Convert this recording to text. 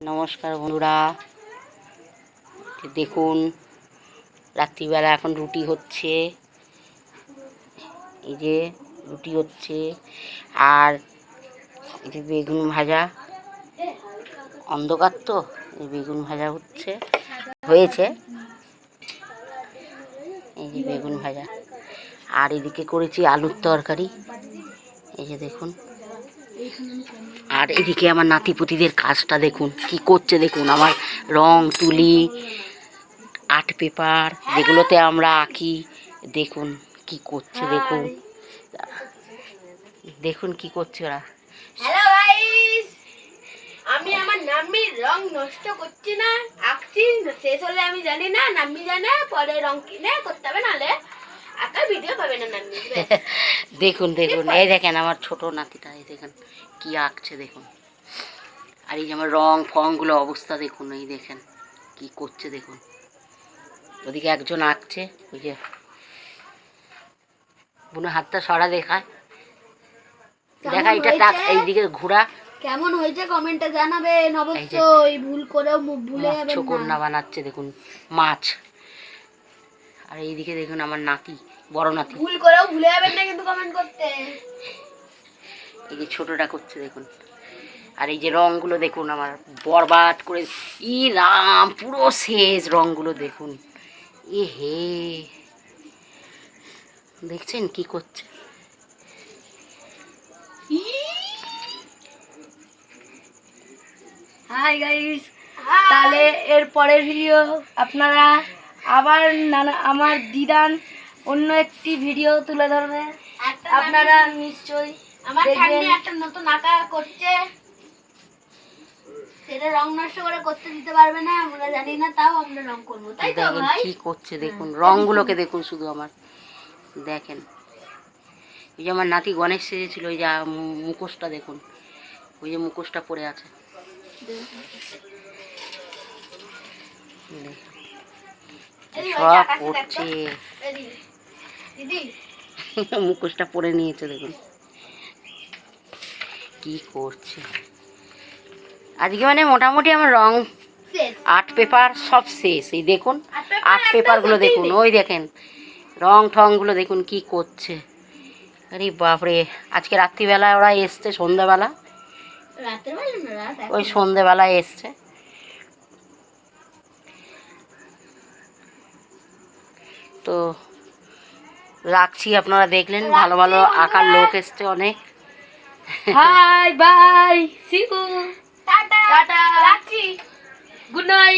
নমস্কার বন্ধুরা। দেখুন, রাত্রিবেলা এখন রুটি হচ্ছে। এই যে রুটি হচ্ছে, আর এই যে বেগুন ভাজা। অন্ধকার তো, এই বেগুন ভাজা হচ্ছে। হয়েছে। এই যে বেগুন ভাজা। আর এদিকে করেছি আলুর তরকারি। এই যে দেখুন। আর এদিকে আমার নাতিপুতিদের কাজটা দেখুন কি করছে দেখুন আমার রং তুলি আর্ট পেপার যেগুলোতে আমরা আঁকি দেখুন কি করছে দেখুন। দেখুন কি করছে ওরা। হ্যালো গাইস আমি আমার নাম্মির রং নষ্ট করছি না আঁকছি শেষ হলে আমি জানি না নাম্মি জানে পরে রং কিনে করতে হবে নাহলে দেখুন দেখুন এই দেখেন আমার ছোট নাতিটা এই দেখেন কি আঁকছে দেখুন। আর এই যে আমার রং ফংগুলো অবস্থা দেখুন এই দেখেন কি করছে দেখুন। ওদিকে একজন আঁকছে ওই যে বুনো হাতটা সরা দেখায়। দেখা এটা টাক? এইদিকে ঘোরা কেমন হয়েছে কমেন্টে জানাবেন অবশ্যই ভুল করেও ভুলে যাবেন না। বানাচ্ছে দেখুন মাছ। আর এইদিকে দেখুন আমার নাতি বড় নাতি। ভুল করেও ভুলে যাবেন না কিন্তু কমেন্ট করতে। এই যে ছোটটা করছে দেখুন। আর এই যে রংগুলো দেখুন আমার বরবাদ করে ই রাম পুরো শেষ রংগুলো দেখুন। এ হে। দেখছেন কি করছে? হাই গাইস তাহলে এর পরের ভিডিও আপনারা আবার নানা আমার দিদান অন্য একটি ভিডিও তুলে ধরবে। আপনারা নিশ্চয়ই আমার। ঠান্ডি একটা নতুন আঁকা করছে। সেটা রং নষ্ট করে করতে দিতে পারবে না আমরা জানি না তাও আমরা রং করব। তাই তো ভাই? কি করছে দেখুন। রংগুলোকে দেখুন শুধু আমার। দেখেন। ওই যে আমার নাতি গণেশ সেজেছিল ওই যে মুখোশটা দেখুন। ওই যে মুখোশটা পড়ে আছে। সব করছে মুখোশটা পরে নিয়েছে দেখুন। কি করছে? আজকে মানে মোটামুটি আমার রং আর্ট পেপার সব শেষ। এই দেখুন আর্ট পেপারগুলো দেখুন ওই দেখেন রং ঠংগুলো দেখুন কি করছে। আরে বাপরে আজকে রাত্রিবেলা ওরা এসছে সন্ধ্যাবেলা। ওই সন্ধ্যেবেলায় এসছে। তো রাখছি আপনারা দেখলেন ভালো ভালো আঁকার লোক এসছে অনেক। Hi bye see you tata. Tata. রাখছি। Good night.